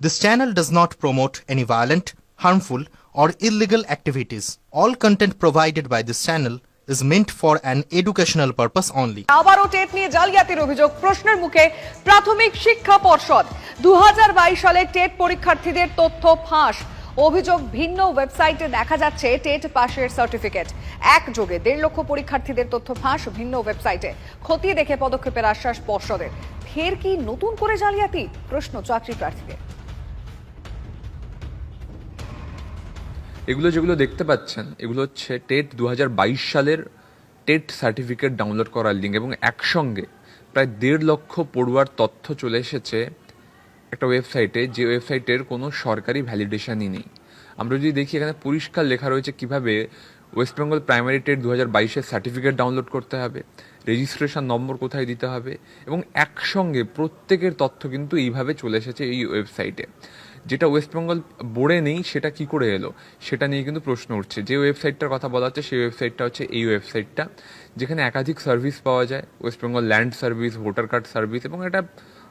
This channel does not promote any violent, harmful, or illegal activities. All content provided by this channel is meant for an educational purpose only. আবারও TET নিয়ে জালিয়াতির অভিযোগ প্রশ্নের মুখে প্রাথমিক শিক্ষা পর্ষদ। দু সালে টেট পরীক্ষার্থীদের তথ্য ফাঁস। অভিযোগ ভিন্ন ওয়েবসাইটে দেখা যাচ্ছে টেট পাশের সার্টিফিকেট। একযোগে দেড় লক্ষ পরীক্ষার্থীদের তথ্য ফাঁস ভিন্ন ওয়েবসাইটে। খতিয়ে দেখে পদক্ষেপের আশ্বাস পর্ষদের। ফের কি নতুন করে জালিয়াতি? প্রশ্ন চাকরি প্রার্থীদের। এগুলো যেগুলো দেখতে পাচ্ছেন, এগুলো হচ্ছে টেট দু হাজার বাইশ সালের টেট সার্টিফিকেট ডাউনলোড করার লিঙ্ক এবং একসঙ্গে প্রায় দেড় লক্ষ পড়ুয়ার তথ্য চলে এসেছে একটা ওয়েবসাইটে, যে ওয়েবসাইটের কোনো সরকারি ভ্যালিডেশনই নেই। আমরা যদি দেখি এখানে পরিষ্কার লেখা রয়েছে কীভাবে ওয়েস্ট বেঙ্গল প্রাইমারি টেট দু হাজার বাইশের সার্টিফিকেট ডাউনলোড করতে হবে, রেজিস্ট্রেশন নম্বর কোথায় দিতে হবে এবং একসঙ্গে প্রত্যেকের তথ্য কিন্তু এইভাবে চলে এসেছে এই ওয়েবসাইটে। যেটা ওয়েস্ট বেঙ্গল বোর্ডে নেই, সেটা কি করে এলো? সেটা নিয়ে কিন্তু প্রশ্ন উঠছে। যে ওয়েবসাইটটার কথা বলা হচ্ছে, সেই ওয়েবসাইটটা হচ্ছে এই ওয়েবসাইটটা, যেখানে একাধিক সার্ভিস পাওয়া যায়। West Bengal land service voter card service এবং এটা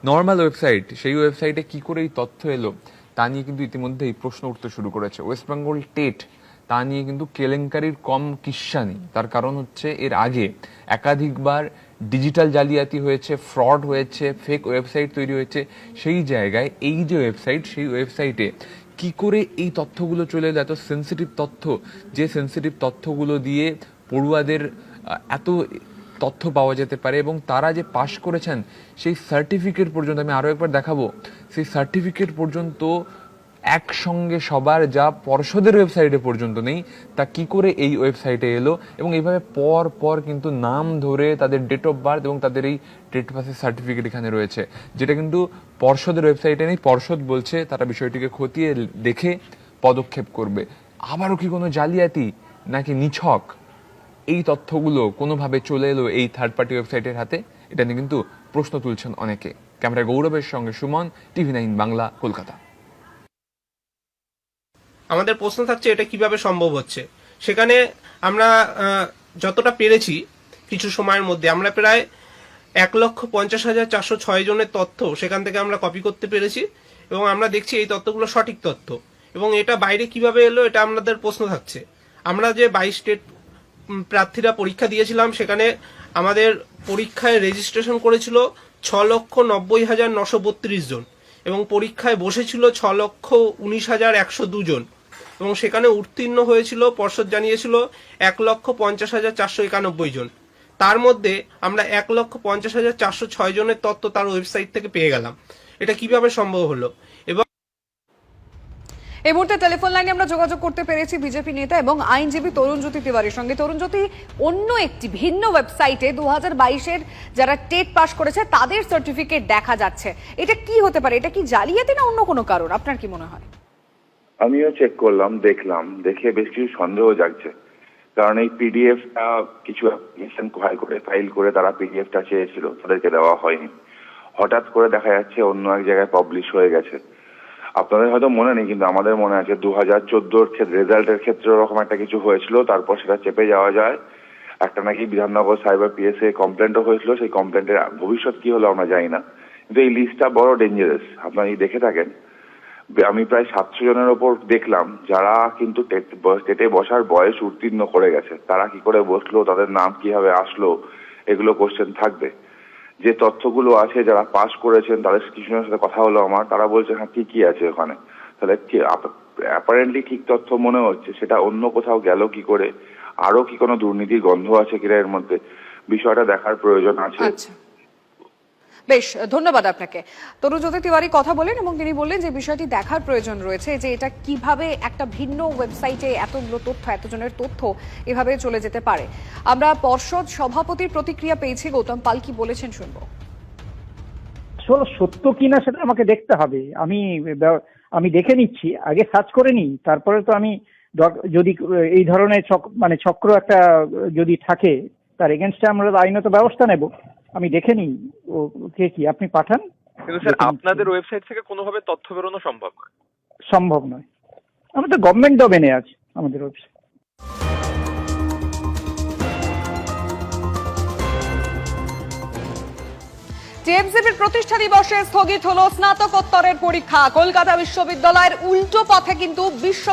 নর্মাল ওয়েবসাইট সেই ওয়েবসাইটে কি করে এই তথ্য এলো, তা নিয়ে কিন্তু ইতিমধ্যেই প্রশ্ন উঠতে শুরু করেছে। ওয়েস্ট বেঙ্গল টেট তা নিয়ে কিন্তু কেলেঙ্কারির কম কিস্সা নেই। তার কারণ হচ্ছে, এর আগে একাধিকবার ডিজিটাল জালিয়াতি হয়েছে ফ্রড হয়েছে ফেক ওয়েবসাইট তৈরি হয়েছে সেই জায়গায় এই যে ওয়েবসাইট সেই ওয়েবসাইটে কি করে এই তথ্যগুলো চলে এলো, এত সেন্সিটিভ তথ্য, যে সেন্সিটিভ তথ্যগুলো দিয়ে পড়ুয়াদের এত তথ্য পাওয়া যেতে পারে এবং তারা যে পাশ করেছেন, সেই সার্টিফিকেট পর্যন্ত আমি আরও একবার দেখাবো। সেই সার্টিফিকেট পর্যন্ত একসঙ্গে সবার যা পর্ষদের ওয়েবসাইটে পর্যন্ত নেই, তা কি করে এই ওয়েবসাইটে এলো এবং এইভাবে পর পর কিন্তু নাম ধরে তাদের ডেট অফ বার্থ এবং তাদের এই ডেট পাসের সার্টিফিকেট এখানে রয়েছে। যেটা কিন্তু পর্ষদের ওয়েবসাইটে নেই, পর্ষদ বলছে তারা বিষয়টিকে খতিয়ে দেখে পদক্ষেপ করবে। আবারও কি কোনো জালিয়াতি নাকি নিছক? এই তথ্যগুলো কোনোভাবে চলে এলো এই থার্ড পার্টি ওয়েবসাইটের হাতে? এটা নিয়ে কিন্তু প্রশ্ন তুলছেন অনেকে। ক্যামেরা গৌরবের সঙ্গে সুমন, টিভি নাইন বাংলা, কলকাতা। আমাদের প্রশ্ন থাকছে এটা কীভাবে সম্ভব হচ্ছে। সেখানে আমরা যতটা পেরেছি কিছু সময়ের মধ্যে, আমরা প্রায় এক লক্ষ পঞ্চাশ হাজার চারশো ছয় জনের তথ্য সেখান থেকে আমরা কপি করতে পেরেছি এবং আমরা দেখছি এই তথ্যগুলো সঠিক তথ্য। এবং এটা বাইরে কীভাবে এলো এটা আমাদের প্রশ্ন থাকছে। আমরা যে বাইশ স্টেট প্রার্থীরা পরীক্ষা দিয়েছিলাম, সেখানে আমাদের পরীক্ষায় রেজিস্ট্রেশন করেছিল ছ লক্ষ নব্বই হাজার নশো বত্রিশ জন। এবং পরীক্ষায় বসেছিল ছ লক্ষ উনিশ হাজার একশো দুজন। এবং সেখানে উত্তীর্ণ হয়েছিল, পর্ষদ জানিয়েছিল, এক লক্ষ পঞ্চাশ হাজার চারশো একানব্বই জন। তার মধ্যে আমরা এক লক্ষ পঞ্চাশ হাজার চারশো ছয় জনের তথ্য তার ওয়েবসাইট থেকে পেয়ে গেলাম। এটা কীভাবে সম্ভব হলো? এই মুহূর্তে টেলিফোন লাইনে আমরা যোগাযোগ করতে পেরেছি বিজেপি নেতা এবং আইনজীবী তরুণ জ্যোতি তিওয়ারির সঙ্গে। তরুণ জ্যোতি, অন্য একটি ভিন্ন ওয়েবসাইটে দু হাজার যারা টেট পাস করেছে, তাদের সার্টিফিকেট দেখা যাচ্ছে। এটা কি হতে পারে? এটা কি জালিয়াতি না অন্য কোনো কারণ? আপনার কি মনে হয়? আমিও চেক করলাম, দেখলাম, দেখে বেশ কিছু সন্দেহ জাগছে। কারণ এই পিডিএফটা কিছু অ্যাপ্লিকেশন করে ফাইল করে তারা পিডিএফটা চেয়েছিল, তাদেরকে দেওয়া হয়নি। হঠাৎ করে দেখা যাচ্ছে অন্য এক জায়গায় পাবলিশ হয়ে গেছে। আপনাদের হয়তো মনে নেই, কিন্তু আমাদের মনে আছে দু হাজার চোদ্দোর রেজাল্টের ক্ষেত্রে ওরকম একটা কিছু হয়েছিল, তারপর সেটা চেপে যাওয়া যায়। একটা নাকি বিধাননগর সাইবার পিএসএ কমপ্লেন্টও হয়েছিল, সেই কমপ্লেন্টের ভবিষ্যৎ কি হলো আমরা জানি না। কিন্তু এই লিস্টটা বড় ডেঞ্জারাস আপনারা দেখে থাকেন। আমি প্রায় সাতশো জনের ওপর দেখলাম, যারা কিন্তু টেটে বসার বয়স উত্তীর্ণ করে গেছে, তারা কি করে বসল, তাদের নাম কীভাবে আসলো, এগুলো কোশ্চেন থাকবে। যে তথ্যগুলো আছে যারা পাস করেছেন, তাদের কিছুজনের সাথে কথা হলো আমার, তারা বলছে হ্যাঁ কি আছে ওখানে। তাহলে অ্যাপারেন্টলি ঠিক তথ্য মনে হচ্ছে, সেটা অন্য কোথাও গেল কি করে? আরও কি কোনো দুর্নীতির গন্ধ আছে কিনা এর মধ্যে? বিষয়টা দেখার প্রয়োজন আছে। আচ্ছা। বেশ, ধন্যবাদ আপনাকে। তরুণ জ্যোতি তিওয়ারি কথা বলেন এবং তিনি বললেন যে বিষয়টি দেখার প্রয়োজন রয়েছে যে এটা কীভাবে একটা ভিন্ন ওয়েবসাইটে এতগুলো তথ্য, এতজনের তথ্য এভাবে চলে যেতে পারে। আমরা পর্ষদ সভাপতির প্রতিক্রিয়া পেয়েছি, গৌতম পাল কি বলেছেন শুনব। আসলে সত্য কিনা সেটা আমাকে দেখতে হবে। আমি আমি দেখে নিচ্ছি, আগে সার্চ করে নিই, তারপরে তো আমি যদি এই ধরনের মানে চক্র একটা যদি থাকে, তার এগেনস্টে আমরা আইনত ব্যবস্থা নেব। আমি দেখে নিই ও কে কি আপনি পাঠান? কিন্তু স্যার আপনাদের ওয়েবসাইট থেকে কোনোভাবে তথ্য বেরোনো সম্ভব নয়। সম্ভব নয়। তো গভর্নমেন্ট ডোমেনে আছে আমাদের ওয়েবসাইট টিএমসিপির প্রতিষ্ঠা দিবসে স্থগিত হলো স্নাতকোত্তরের পরীক্ষা। কলকাতা বিশ্ববিদ্যালয়ের উল্টো পথে কিন্তু বিশ্ব